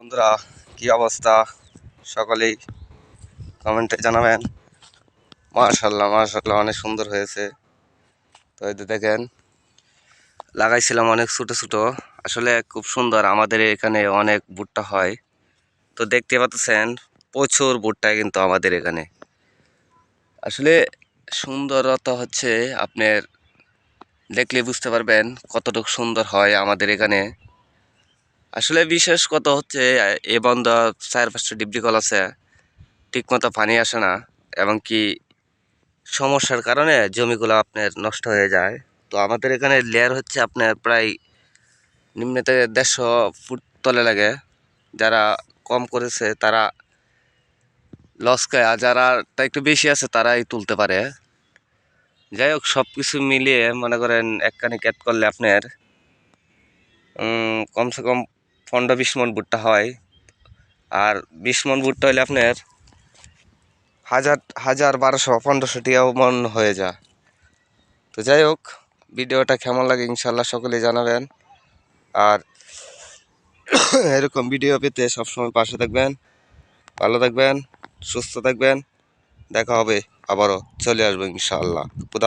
বন্ধুরা, কি অবস্থা? সকলেই কমেন্টে জানাবেন। মার্শাল্লাহ মার্শাল্লাহ অনেক সুন্দর হয়েছে। তো এই দেখেন, লাগাইছিলাম অনেক ছোটো ছোটো। আসলে খুব সুন্দর, আমাদের এখানে অনেক ভুট্টা হয়। তো দেখতে পাচ্ছেন, প্রচুর ভুট্টা কিন্তু আমাদের এখানে। আসলে সুন্দরতা হচ্ছে আপনার দেখলে বুঝতে পারবেন কতটুকু সুন্দর হয় আমাদের এখানে। আসলে বিশেষ কত হচ্ছে, এ বন্ধ চার পাঁচটা ডিগ্রি কল আছে, ঠিকমতো পানি আসে না, এবং কি সমস্যার কারণে জমিগুলো আপনার নষ্ট হয়ে যায়। তো আমাদের এখানে লেয়ার হচ্ছে আপনার প্রায় নিম্নতে দেড়শো ফুট তলে লাগে। যারা কম করেছে, তারা লস খায়, আর যারা তা একটু বেশি আছে, তারাই তুলতে পারে। যাই হোক সব কিছু মিলিয়ে মনে করেন একখানি ক্যাট করলে আপনার কমসে কম পনেরো বিশ মন ভুট্টা হয়। আর বিশ ভুট্টা হলে আপনার হাজার হাজার বারোশো, পনেরোশো টাকাও মন হয়ে যায়। তো যাই হোক, ভিডিওটা কেমন লাগে ইনশাল্লাহ সকলে জানাবেন। আর এরকম ভিডিও পেতে সবসময় পাশে থাকবেন, ভালো থাকবেন, সুস্থ থাকবেন। দেখা হবে আবারও, চলে আসব ইনশাআল্লাহ। খুদা